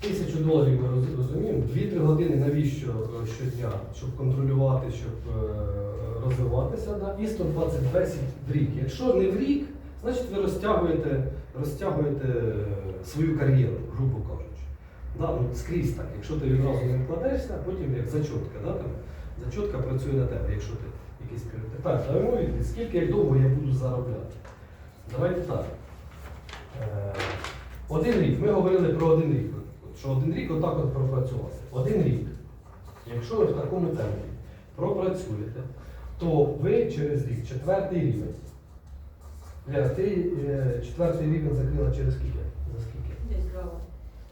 Тисячу доларів ми розуміємо. 2-3 години навіщо е, щодня, щоб контролювати, щоб е, розвиватися. Да? І 120 бесід в рік. Якщо не в рік, значить ви розтягуєте, розтягуєте е, свою кар'єру, грубо кажучи. Да? Ну, скрізь так. Якщо ти відразу не вкладешся, потім як зачотка. Да? Там, зачотка працює на тебе, якщо ти якийсь пріоритет. Тепер даємо відповідь, скільки як довго я буду заробляти. Давайте так. Один рік. Ми говорили про один рік. Що один рік отак от пропрацювати. Один рік. Якщо ви в такому темпі пропрацюєте, то ви через рік, четвертий рівень. Лера, ти е, четвертий рівень закрила через скільки? За скільки? Десь два,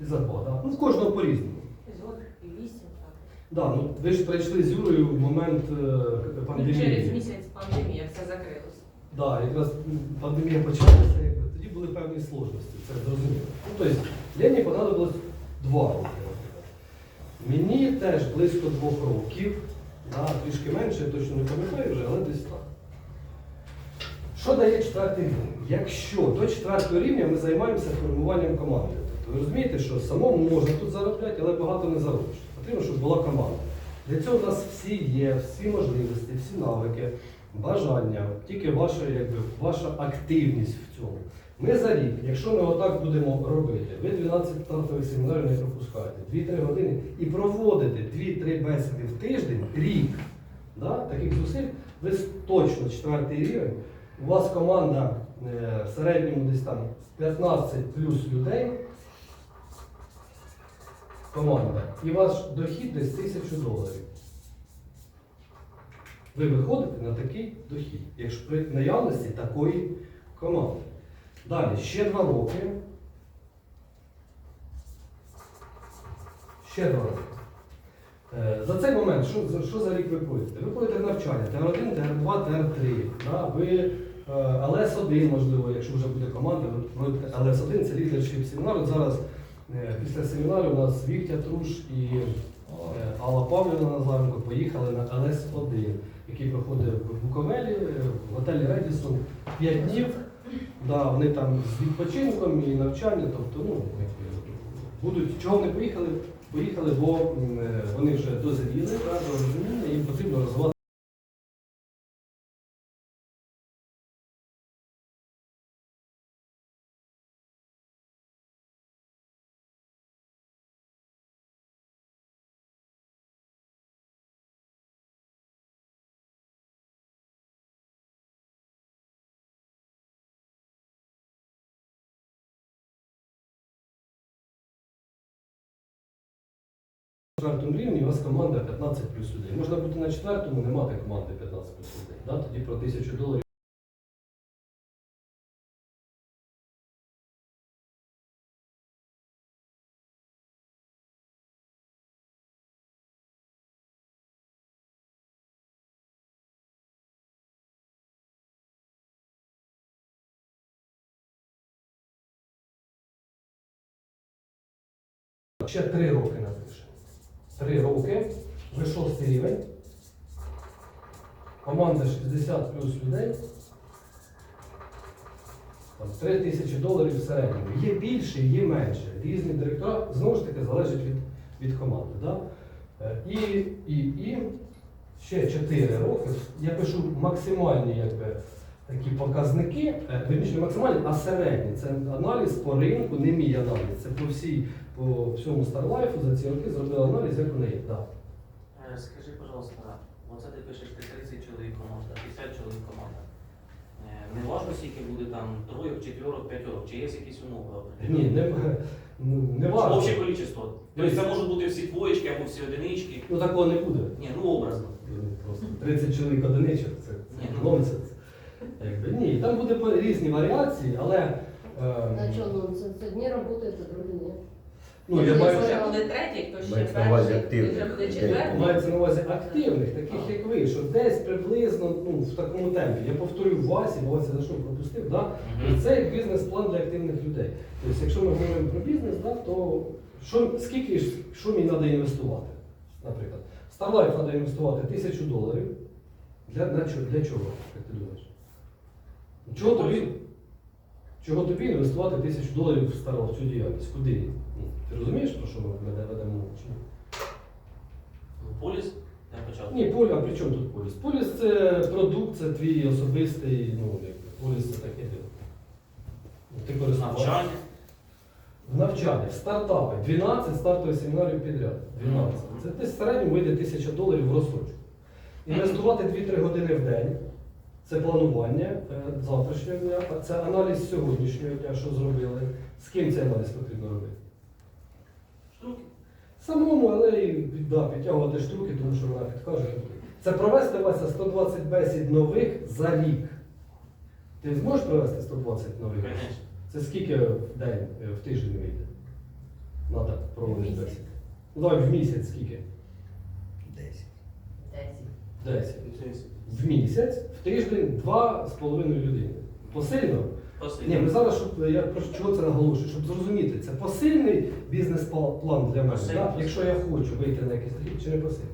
І за два, так? Ну, в кожного по-різному. десь год і вісім, так. Да, ну, ви ж прийшли з Юрою в момент е, І пандемії. через місяць пандемія все закрилося. Да, якраз пандемія почалася, якби, тоді були певні сложності, це зрозуміло. Ну, тобто, Лені понадобилось два роки. Мені теж близько двох років, да, трішки менше, я точно не пам'ятаю вже, але десь так. Що дає четвертий рівень? Якщо до четвертого рівня ми займаємося формуванням команди. Тобто ви розумієте, що самому можна тут заробляти, але багато не заробиш. Потрібно, щоб була команда. Для цього у нас всі є, всі можливості, всі навики, бажання, тільки ваша, якби, ваша активність в цьому. Ми за рік, якщо ми отак будемо робити, ви 12 стартових семінарів не пропускаєте, 2-3 години і проводите 2-3 бесіди в тиждень, рік, да, таких зусиль, ви точно четвертий рівень. У вас команда е, в середньому десь там 15 плюс людей. Команда. І ваш дохід десь 1000 доларів. Ви виходите на такий дохід, якщо при наявності такої команди. Далі, ще два роки. Ще два роки. Е, За цей момент, що, що за рік ви пройдете? Ви пройдете навчання ТР1, ТР2, ТР3. Да? Ви е, ЛС1, можливо, якщо вже буде команда, ви пройдете ЛС1, це лідершіп семінар. От зараз е, після семінару у нас Віктя Труш і Алла Павлівна Назаренко поїхали на ЛС1, який проходив в Буковелі, в готелі Редісон 5 днів. Да, вони там з відпочинком і навчання, тобто, ну, будуть, чого вони поїхали? Поїхали, бо е, вони вже дозріли, да, розуміння, їм потрібно розвивати. четвертому рівні у вас команда 15 плюс людей. Можна бути на четвертому, не мати команди 15 плюс людей. Да? Тоді про тисячу доларів. Ще три роки на 3 роки, ви 6 рівень. Команда 60 плюс людей. 3 тисячі доларів в середньому. Є більше, є менше. Різні директора, знову ж таки, залежить від від команди. Да? Е, і і, і ще 4 роки. Я пишу максимальні якби, такі показники, е, не максимальні, а середні. Це аналіз по ринку, не мій аналіз, це по всій по всьому StarLife за ці роки зробили аналіз, як вони є. Да. Е, Скажи, пожалуйста, оце ти пишеш ти 30 чоловік команда, 50 чоловік команда. Е, Не важно, скільки буде там троє, четверок, п'ятьох, чи є якісь умови? Ні, не, ну, не важко. Общее количество. Тобто це можуть бути всі двоєчки або всі одинички. Ну такого не буде. Ні, ну образно. Просто 30 чоловік одиничок, це, Ні, це ну. нонсенс. Якби, ні, там буде по- різні варіації, але. На Е, чому нонсенс? Одні працюють, а другі ні. Ну, я маю, вже буде третій, хто ще Мається на увазі перший, хто вже активних буде людей. четвертий. мається на увазі активних, таких як ви, що десь приблизно ну, в такому темпі. Я повторю Васі, бо Вася за що пропустив, да? Мгм. це як бізнес-план для активних людей. Тобто, якщо ми говоримо про бізнес, да, то що, скільки ж, що мені треба інвестувати? Наприклад, в StarLife треба інвестувати тисячу доларів. Для, для, чого, для чого, як ти думаєш? Чого тобі, чого тобі інвестувати тисячу доларів в в цю діяльність? Куди? Ну, Ти розумієш, про що ми веде- ведемо мову? чи ні? Поліс, я почав. Ні, полі, а при чому тут поліс? Поліс це продукт, це твій особистий, ну, якби, поліс це таке діло. Ну, Ти. Навчання. В навчання, стартапи, 12 стартових семінарів підряд. 12. Це десь в середньому вийде 1000 доларів в розсрочку. Інвестувати 2-3 години в день. Це планування е, завтрашнього дня, а це аналіз сьогоднішнього дня, що зробили. З ким цей аналіз потрібно робити? Штуки. Самому, але і да, підтягувати штуки, тому що вона підкаже. Це провести Вася 120 бесід нових за рік. Ти зможеш провести 120 нових? бесід? Звісно. Це скільки в день, е, в тиждень вийде? Надо проводити бесід. Ну давай в місяць скільки? Десять. 10. В місяць, в тиждень два з половиною людини. Посильно? Спасибо. Ні, ми зараз, щоб я чого це наголошую, щоб зрозуміти, це посильний бізнес-план для мене. Да? Якщо я хочу вийти на якийсь рік, чи не посильний.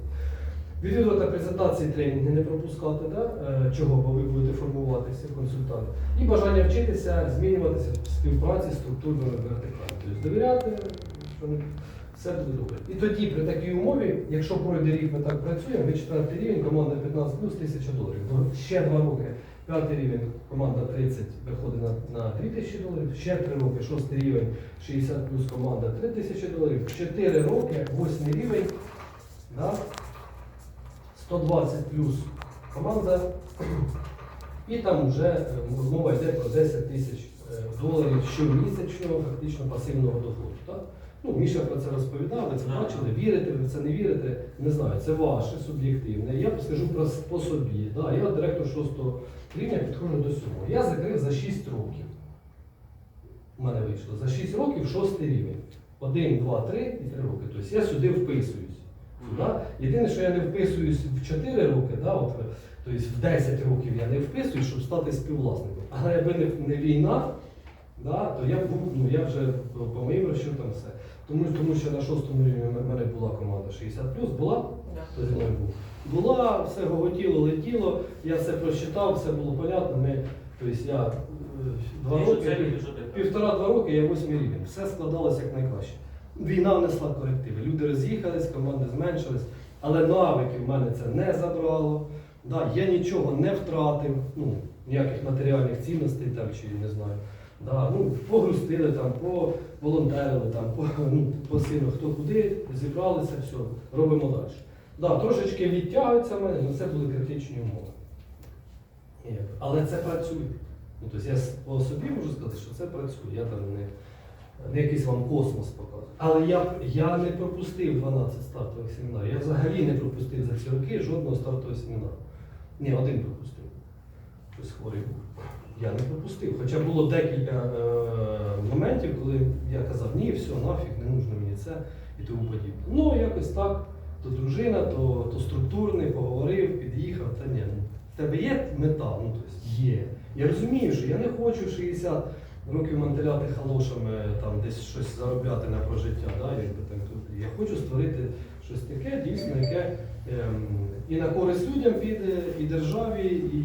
Відвідувати презентації, тренінги не пропускати, да? Е, чого, бо ви будете формуватися консультант. І бажання вчитися, змінюватися в співпраці з структурними вертикалями. Тобто довіряти, все буде добре. І тоді при такій умові, якщо пройде рік, ми так працюємо, ви четвертий рівень, команда 15 плюс 1000 доларів. До- Ще два роки. П'ятий рівень, команда 30 виходить на, на 3000 доларів, ще три роки, шостий рівень, 60 плюс команда 3000 доларів, 4 роки, восьмий рівень, да, 120 плюс команда, і там вже е, мова йде про 10 тисяч е, доларів щомісячного фактично пасивного доходу. Так? Ну, Міша про це розповідав, ви це бачили, вірите, ви в це не вірите, не знаю, це ваше суб'єктивне. Я скажу про по собі. Да, я директор шостого рівня підходжу до сьомого. Я закрив за 6 років. У мене вийшло за 6 років шостий рівень. 1, 2, 3 і 3 роки. Тобто я сюди вписуюсь. Да? Єдине, що я не вписуюсь в 4 роки, да, от, тобто в 10 років я не вписуюсь, щоб стати співвласником. Але якби не, не війна, да, то я був, ну я вже по- моїм розчетам все. Тому, тому що на шостому рівні в мене була команда 60 була, хто зі мною був. Була, все гоготіло, летіло, я все прочитав, все було понятно. Ми, тобто я е, два роки. ти. Півтора-два роки я восьмий рівень. Все складалося як найкраще. Війна внесла корективи. Люди роз'їхались, команди зменшились, але навики в мене це не забрало. Да, я нічого не втратив, ну, ніяких матеріальних цінностей там чи не знаю. Да, ну, погрустили там, поволонтерили там, по, ну, посильно хто куди, зібралися, все, робимо далі. Да, трошечки відтягується в мене, але це були критичні умови. Але це працює. Ну, тобто я по собі можу сказати, що це працює. Я там не, не якийсь вам космос показую. Але я, я не пропустив 12 стартових семінарів. Я взагалі не пропустив за ці роки жодного стартового семінару. Ні, один пропустив. Хтось хворий був. Я не пропустив. Хоча було декілька е, моментів, коли я казав, ні, все, нафіг, не нужно мені це і тому подібне. Ну, якось так, то дружина, то, то структурний, поговорив, під'їхав, та ні. ну, В тебе є мета? Ну, тобто є. Я розумію, що я не хочу 60 років мантеляти халошами, там десь щось заробляти на прожиття. Да? якби тут. Я хочу створити щось таке, дійсно, яке ем, і на користь людям піде, і державі, і,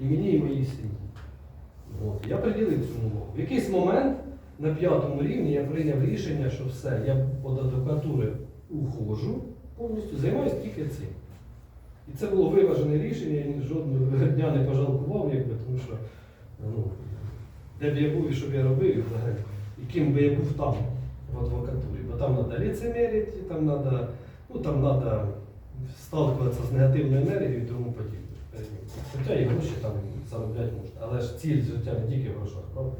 і мені, і моїй сім'ї. От. Я приділив цьому увагу. В якийсь момент на п'ятому рівні я прийняв рішення, що все, я від адвокатури уходжу повністю, займаюся тільки цим. І це було виважене рішення, я жодного дня не пожалкував, якби, тому що ну, де б я був і що б я робив, і взагалі, і ким би я був там, в адвокатурі. Бо там треба ліцемерити, там треба, ну, там треба сталкуватися з негативною енергією і тому подібне. Хоча і гроші там заробляти можна. Але ж ціль життя не тільки в грошах, правда?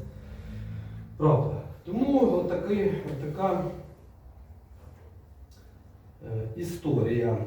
Правда. Тому отакий, така е, історія.